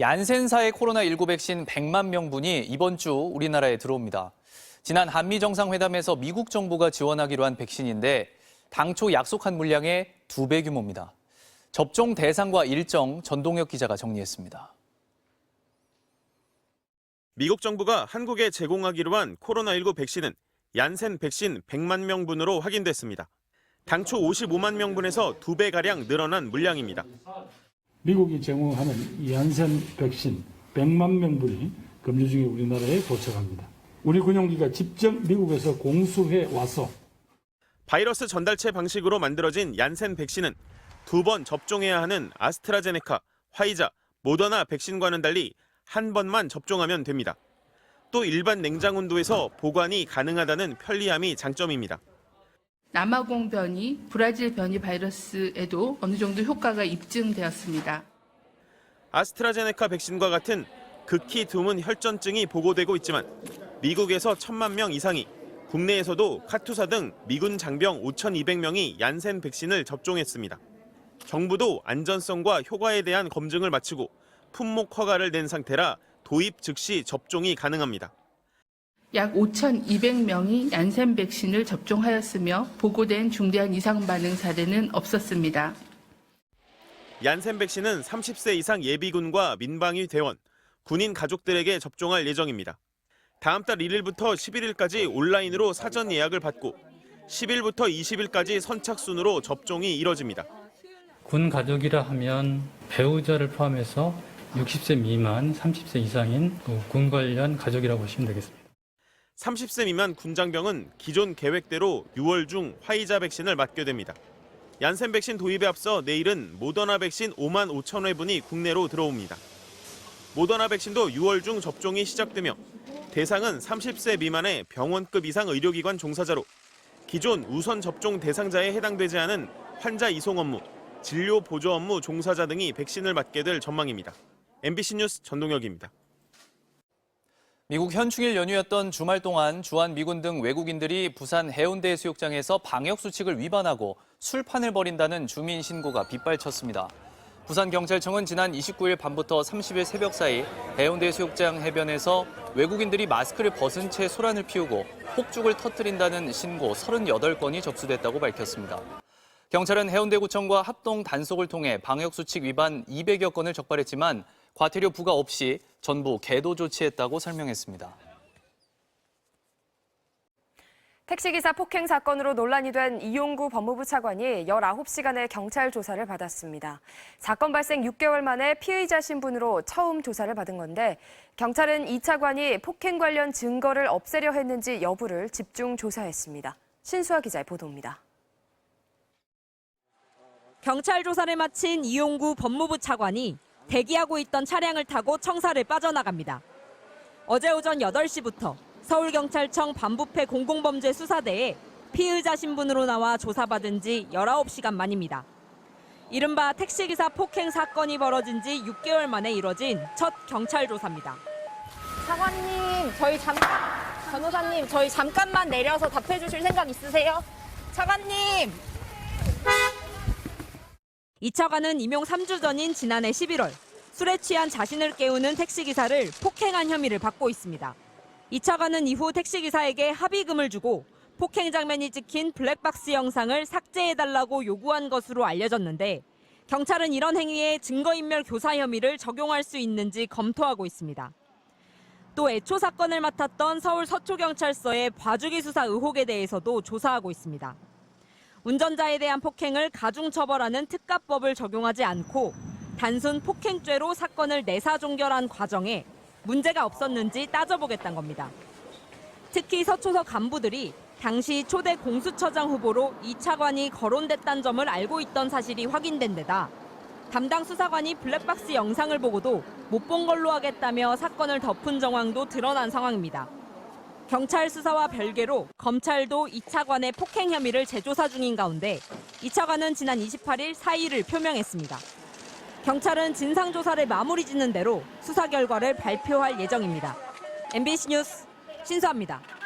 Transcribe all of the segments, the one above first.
얀센사의 코로나19 백신 100만 명분이 이번 주 우리나라에 들어옵니다. 지난 한미 정상회담에서 미국 정부가 지원하기로 한 백신인데 당초 약속한 물량의 두 배 규모입니다. 접종 대상과 일정 전동혁 기자가 정리했습니다. 미국 정부가 한국에 제공하기로 한 코로나19 백신은 얀센 백신 100만 명분으로 확인됐습니다. 당초 55만 명분에서 두 배가량 늘어난 물량입니다. 미국이 제공하는 이 얀센 백신 100만 명분이 금주 중에 우리나라에 도착합니다. 우리 군용기가 직접 미국에서 공수해 와서 바이러스 전달체 방식으로 만들어진 얀센 백신은 두 번 접종해야 하는 아스트라제네카, 화이자, 모더나 백신과는 달리 한 번만 접종하면 됩니다. 또 일반 냉장 온도에서 보관이 가능하다는 편리함이 장점입니다. 남아공 변이, 브라질 변이 바이러스에도 어느 정도 효과가 입증되었습니다. 아스트라제네카 백신과 같은 극히 드문 혈전증이 보고되고 있지만 미국에서 천만 명 이상이 국내에서도 카투사 등 미군 장병 5,200명이 얀센 백신을 접종했습니다. 정부도 안전성과 효과에 대한 검증을 마치고 품목 허가를 낸 상태라 도입 즉시 접종이 가능합니다. 약 5,200명이 얀센 백신을 접종하였으며 보고된 중대한 이상 반응 사례는 없었습니다. 얀센 백신은 30세 이상 예비군과 민방위 대원, 군인 가족들에게 접종할 예정입니다. 다음 달 1일부터 11일까지 온라인으로 사전 예약을 받고 10일부터 20일까지 선착순으로 접종이 이뤄집니다. 군 가족이라 하면 배우자를 포함해서 60세 미만, 30세 이상인 그군 관련 가족이라고 보시면 되겠습니다. 30세 미만 군장병은 기존 계획대로 6월 중 화이자 백신을 맞게 됩니다. 얀센 백신 도입에 앞서 내일은 모더나 백신 5만 5천 회분이 국내로 들어옵니다. 모더나 백신도 6월 중 접종이 시작되며 대상은 30세 미만의 병원급 이상 의료기관 종사자로 기존 우선 접종 대상자에 해당되지 않은 환자 이송 업무, 진료 보조 업무 종사자 등이 백신을 맞게 될 전망입니다. MBC 뉴스 전동혁입니다. 미국 현충일 연휴였던 주말 동안 주한 미군 등 외국인들이 부산 해운대 해수욕장에서 방역 수칙을 위반하고 술판을 벌인다는 주민 신고가 빗발쳤습니다. 부산 경찰청은 지난 29일 밤부터 30일 새벽 사이 해운대 해수욕장 해변에서 외국인들이 마스크를 벗은 채 소란을 피우고 폭죽을 터뜨린다는 신고 38건이 접수됐다고 밝혔습니다. 경찰은 해운대구청과 합동 단속을 통해 방역수칙 위반 200여 건을 적발했지만 과태료 부과 없이 전부 계도 조치했다고 설명했습니다. 택시기사 폭행 사건으로 논란이 된 이용구 법무부 차관이 19시간의 경찰 조사를 받았습니다. 사건 발생 6개월 만에 피의자 신분으로 처음 조사를 받은 건데 경찰은 이 차관이 폭행 관련 증거를 없애려 했는지 여부를 집중 조사했습니다. 신수아 기자의 보도입니다. 경찰 조사를 마친 이용구 법무부 차관이 대기하고 있던 차량을 타고 청사를 빠져나갑니다. 어제 오전 8시부터 서울경찰청 반부패 공공범죄 수사대에 피의자 신분으로 나와 조사받은 지 19시간 만입니다. 이른바 택시기사 폭행 사건이 벌어진 지 6개월 만에 이뤄진 첫 경찰 조사입니다. 차관님, 저희 잠깐, 변호사님, 저희 잠깐만 내려서 답해 주실 생각 있으세요? 차관님! 이 차관은 임용 3주 전인 지난해 11월 술에 취한 자신을 깨우는 택시기사를 폭행한 혐의를 받고 있습니다. 이 차관은 이후 택시기사에게 합의금을 주고 폭행 장면이 찍힌 블랙박스 영상을 삭제해달라고 요구한 것으로 알려졌는데 경찰은 이런 행위에 증거인멸 교사 혐의를 적용할 수 있는지 검토하고 있습니다. 또 애초 사건을 맡았던 서울 서초경찰서의 봐주기 수사 의혹에 대해서도 조사하고 있습니다. 운전자에 대한 폭행을 가중처벌하는 특가법을 적용하지 않고 단순 폭행죄로 사건을 내사 종결한 과정에 문제가 없었는지 따져보겠다는 겁니다. 특히 서초서 간부들이 당시 초대 공수처장 후보로 이 차관이 거론됐다는 점을 알고 있던 사실이 확인된 데다 담당 수사관이 블랙박스 영상을 보고도 못 본 걸로 하겠다며 사건을 덮은 정황도 드러난 상황입니다. 경찰 수사와 별개로 검찰도 이 차관의 폭행 혐의를 재조사 중인 가운데 이 차관은 지난 28일 사의를 표명했습니다. 경찰은 진상조사를 마무리 짓는 대로 수사 결과를 발표할 예정입니다. MBC 뉴스 신수아입니다.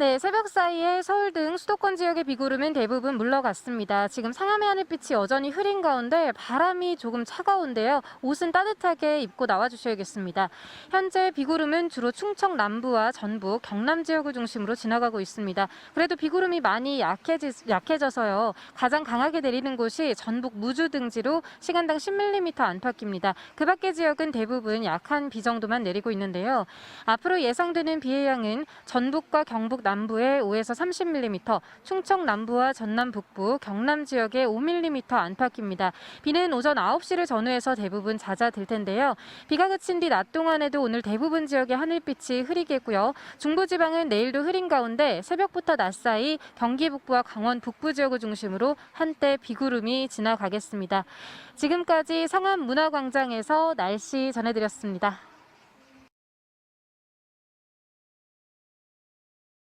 네, 새벽 사이에 서울 등 수도권 지역의 비구름은 대부분 물러갔습니다. 지금 상암의 하늘빛이 여전히 흐린 가운데 바람이 조금 차가운데요. 옷은 따뜻하게 입고 나와주셔야겠습니다. 현재 비구름은 주로 충청 남부와 전북, 경남 지역을 중심으로 지나가고 있습니다. 그래도 비구름이 많이 약해지, 약해져서요. 가장 강하게 내리는 곳이 전북 무주 등지로 시간당 10mm 안팎입니다. 그 밖의 지역은 대부분 약한 비 정도만 내리고 있는데요. 앞으로 예상되는 비의 양은 전북과 경북 남부에 5에서 30mm, 충청 남부와 전남 북부, 경남 지역에 5mm 안팎입니다. 비는 오전 9시를 전후해서 대부분 잦아들 텐데요. 비가 그친 뒤 낮 동안에도 오늘 대부분 지역의 하늘빛이 흐리겠고요. 중부지방은 내일도 흐린 가운데 새벽부터 낮 사이 경기 북부와 강원 북부 지역을 중심으로 한때 비구름이 지나가겠습니다. 지금까지 상암 문화광장에서 날씨 전해드렸습니다.